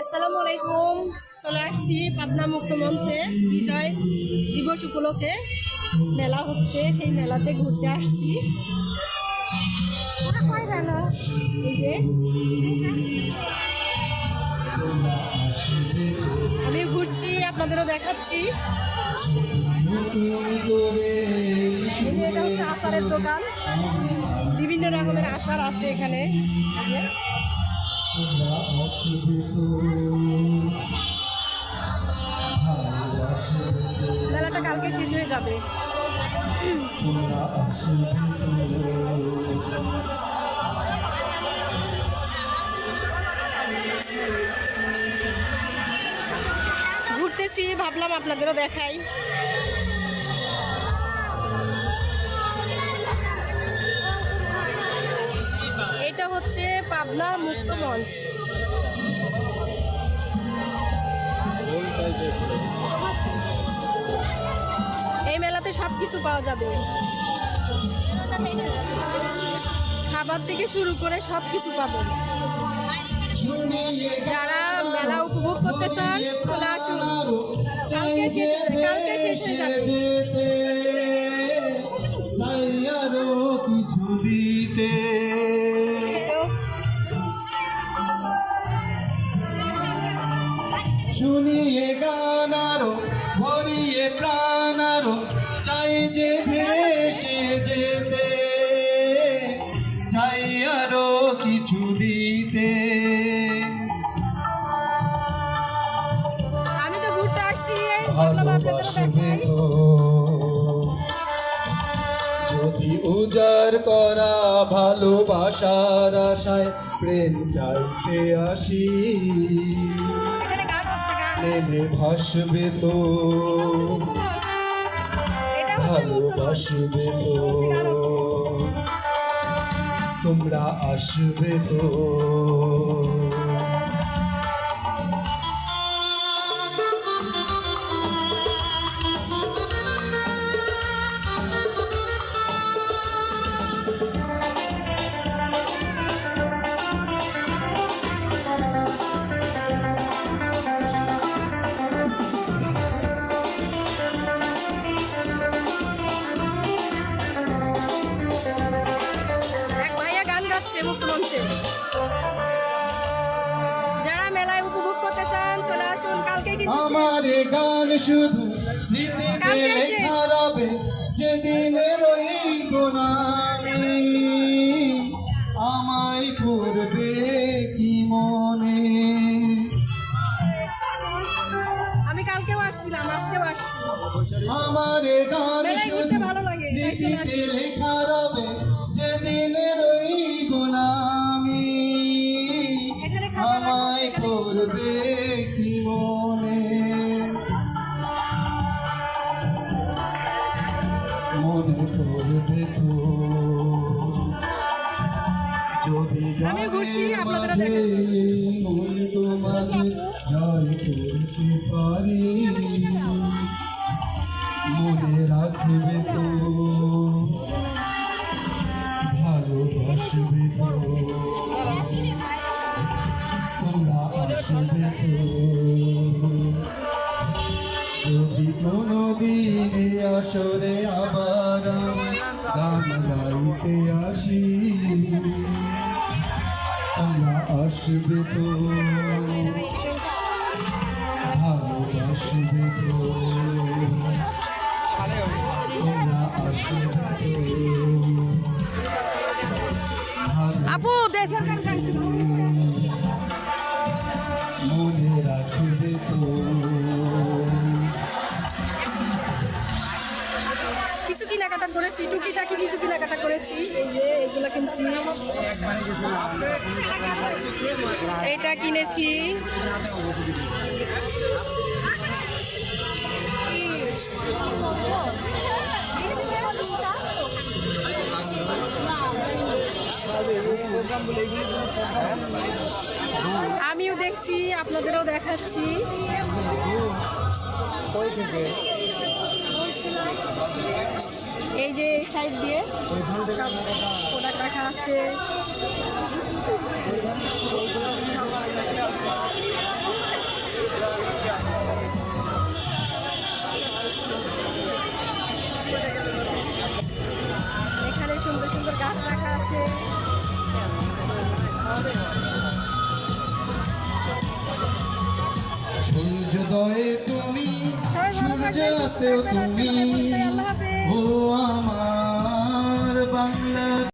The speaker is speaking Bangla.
আসসালামু আলাইকুম। চলে আসছি পাবনা মুক্ত মঞ্চে। বিজয় দিবস উপলক্ষে মেলা হচ্ছে সেই মেলাতে ঘুরতে আসছি। এই যে। আমি ঘুরছি আপনাদেরও দেখাচ্ছি। এটা হচ্ছে আচারের দোকান। বিভিন্ন রকমের আচার আছে এখানে। যে। মেলাটা কালকে শেষ হয়ে যাবে ঘুরতেছি ভাবলাম আপনাদেরও দেখাই এটা হচ্ছে পাবনা মুক্ত মঞ্চ। এই মেলাতে সব কিছু পাওয়া যাবে। খাবার থেকে শুরু করে সব কিছু পাবেন। যারা মেলা উপভোগ করতে চান, চলে আসুন। কালকে শেষ কালকে শেষ হয়ে যাবে। শুনিয়ে গান আরও ভরিয়ে প্রাণ আরও চাই যে ভেসে যেতে চাই আরও কিছু দিতে। ভালোবাসবে তো যদি উজাড় করা ভালোবাসার আশায় প্রেম চাইতে আসি প্রেমে ভাসবে তো। ভালোবাসবে তো। তোমরা আসবে তো আমার গান শুধু স্মৃতিতে। লেখা রবে যেদিনের ওই গোনামি আমায় করবে কি মনে? আমি কালকেও আসছিলাম আজকেও আসছি। আমার গান শুধু। স্মৃতিতে লেখা রবে যেদিনের ওই গোনামি এখানে আমায় করবে তো যদি আমি তোমরা আসবে তো যদি কোনো দিন আসরে আবার গান আসি তোমরা আসবে তো ভালোবাসবে তো করেছি, টুকিটাকি কিছু কেনাকাটা করেছি। এই যে এগুলা কিনছি। এটা কিনেছি। আমিও দেখছি, আপনাদেরও দেখাচ্ছি। এই যে এই সাইড দিয়ে সব প্রোডাক্ট রাখা আছে। এখানে সুন্দর সুন্দর গাছ রাখা আছে। সূর্যাস্তেও আজকের তুমি। এখানেই আল্লাহ ও আমার বাংলা